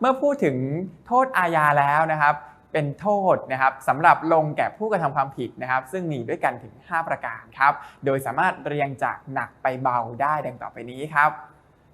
เมื่อพูดถึงโทษอาญาแล้วนะครับ เป็นโทษนะครับสำหรับลงแก่ผู้กระทำความผิดนะครับ ซึ่งมีด้วยกันถึง 5 ประการครับ โดยสามารถเรียงจากหนักไปเบาได้ดังต่อไปนี้ครับ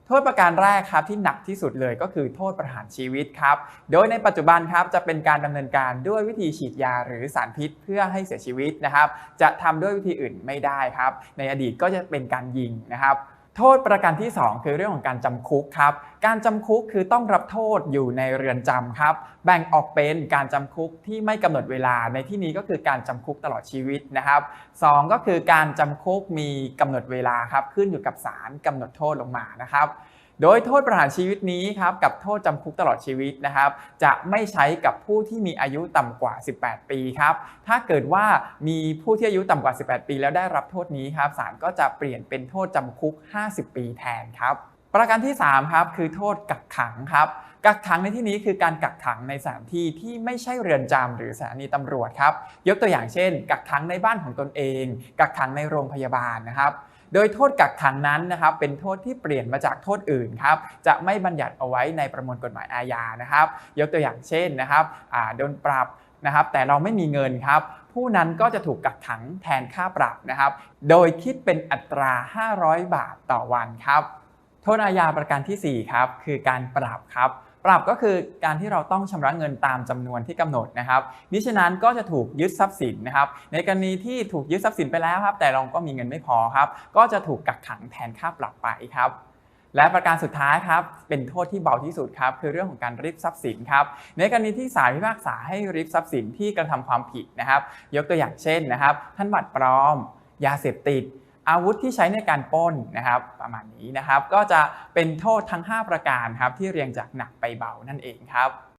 โทษประการแรกครับที่หนักที่สุดเลยก็คือโทษประหารชีวิตครับ โดยในปัจจุบันครับจะเป็นการดำเนินการด้วยวิธีฉีดยาหรือสารพิษเพื่อให้เสียชีวิตนะครับ จะทำด้วยวิธีอื่นไม่ได้ครับ ในอดีตก็จะเป็นการยิงนะครับ โทษประการที่ 2 คือเรื่องของการจำคุกครับ การจำคุกคือต้องรับโทษอยู่ในเรือนจำครับ แบ่งออกเป็นการจำคุกที่ไม่กำหนดเวลา ในที่นี้ก็คือการจำคุกตลอดชีวิตนะครับสองก็คือการจำคุกมีกำหนดเวลาครับ ขึ้นอยู่กับศาลกำหนดโทษลงมานะครับ โดยโทษประหารชีวิตนี้ครับกับโทษจำคุกตลอดชีวิตนะครับ จะไม่ใช้กับผู้ที่มีอายุต่ำกว่า 18 ปีครับถ้าเกิดว่ามีผู้ที่อายุต่ำกว่า 18 ปี แล้วได้รับโทษนี้ครับศาลก็จะเปลี่ยนเป็นโทษจำคุก 50 ปีแทนครับประการที่ 3 ครับ คือโทษกักขังครับ กักขังในที่นี้คือการกักขังในสถานที่ที่ไม่ใช่เรือนจำหรือสถานีตำรวจครับ ยกตัวอย่างเช่น กักขังในบ้านของตนเอง กักขังในโรงพยาบาลนะครับ โดยโทษกักขังนั้นนะครับเป็นโทษที่เปลี่ยนมาจากโทษอื่นครับจะไม่บัญญัติเอาไว้ในประมวลกฎหมายอาญานะครับ ยกตัวอย่างเช่นนะครับโดนปรับนะครับแต่เราไม่มีเงินครับผู้นั้นก็จะถูกกักขังแทนค่าปรับนะครับ โดยคิดเป็นอัตรา 500 บาทต่อวันครับ โทษอาญาประการทีสี่4 ครับ คือการปรับครับ ปรับก็คือการที่เราต้องชำระเงินตามจำนวนที่กำหนดนะครับมิฉะนั้นก็จะถูกยึดทรัพย์สินนะครับในกรณีที่ถูกยึดทรัพย์สินไปแล้วครับ แต่เราก็มีเงินไม่พอครับ ก็จะถูกกักขังแทนค่าปรับไปครับและประการสุดท้ายครับ เป็นโทษที่เบาที่สุดครับ คือเรื่องของการริบทรัพย์สินครับ ในกรณีที่ศาลพิพากษาให้ริบทรัพย์สินที่กระทำความผิดนะครับ ยกตัวอย่างเช่นนะครับ ท่านบัตรปลอม ยาเสพติด อาวุธที่ใช้ในการปล้นนะครับประมาณนี้นะครับ ก็จะเป็นโทษทั้ง 5 ประการครับที่เรียงจากหนักไปเบานั่นเองครับ